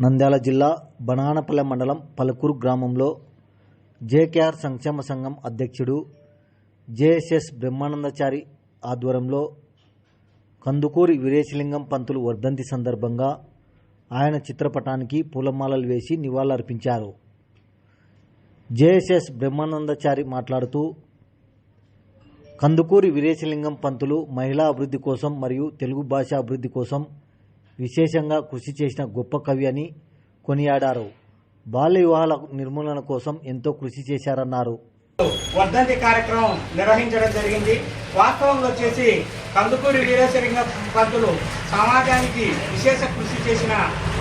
నంద్యాల జిల్లా బనానపల్లె మండలం పలుకూరు గ్రామంలో జేకేఆర్ సంక్షేమ సంఘం అధ్యక్షుడు జేఎస్ఎస్ బ్రహ్మానందచారి ఆధ్వర్యంలో కందుకూరి వీరేశలింగం పంతులు వర్ధంతి సందర్భంగా ఆయన చిత్రపటానికి పూలమాలలు వేసి నివాళులర్పించారు. జేఎస్ఎస్ బ్రహ్మానందచారి మాట్లాడుతూ కందుకూరి వీరేశలింగం పంతులు మహిళా అభివృద్ధి కోసం మరియు తెలుగు భాష అభివృద్ధి కోసం విశేషంగా కృషి చేసిన గొప్ప కవి అని కొనియాడారు. బాల్య వివాహాల నిర్మూలన కోసం ఎంతో కృషి చేశారన్నారు. వర్ధంతి కార్యక్రమం నిర్వహించడం జరిగింది. వాస్తవంలో వచ్చేసి కందుకూరి వీరేశలింగ పంతులు సమాజానికి విశేష కృషి చేసిన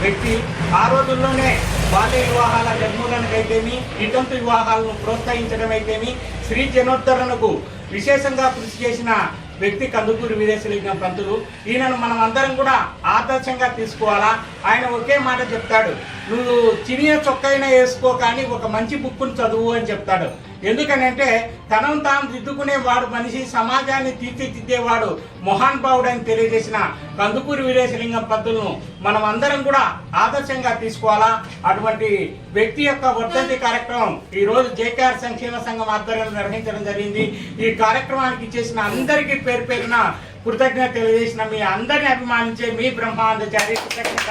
వ్యక్తి. ఆ రోజుల్లోనే బాల్య వివాహాల నిర్మూలనకైతేమి ఇటంతు వివాహాలను ప్రోత్సహించడం అయితేమి స్త్రీ జనోద్ధరణకు విశేషంగా కృషి చేసిన వ్యక్తి కందుకూరి వీరేశలింగం పంతులు. ఈయనను మనం అందరం కూడా ఆదర్శంగా తీసుకోవాలా? ఆయన ఒకే మాట చెప్తాడు. నువ్వు చినియ చొక్కైనా వేసుకో కానీ ఒక మంచి బుక్కును చదువు అని చెప్తాడు. ఎందుకనంటే తనను తాను దిద్దుకునేవాడు మనిషి సమాజాన్ని తీర్చిదిద్దేవాడు మొహాన్ భావుడు అని తెలియజేసిన కందుకూరి వీరేశలింగం పద్ధతులను మనం అందరం కూడా ఆదర్శంగా తీసుకోవాలా? అటువంటి వ్యక్తి యొక్క వర్ధంతి కార్యక్రమం ఈ రోజు జేకేఆర్ సంక్షేమ సంఘం ఆధ్వర్యంలో నిర్వహించడం జరిగింది. ఈ కార్యక్రమానికి చేసిన అందరికీ పేరు పేరున కృతజ్ఞత తెలియజేసిన మీ అందరిని అభిమానించే మీ బ్రహ్మానందచారి కృతజ్ఞత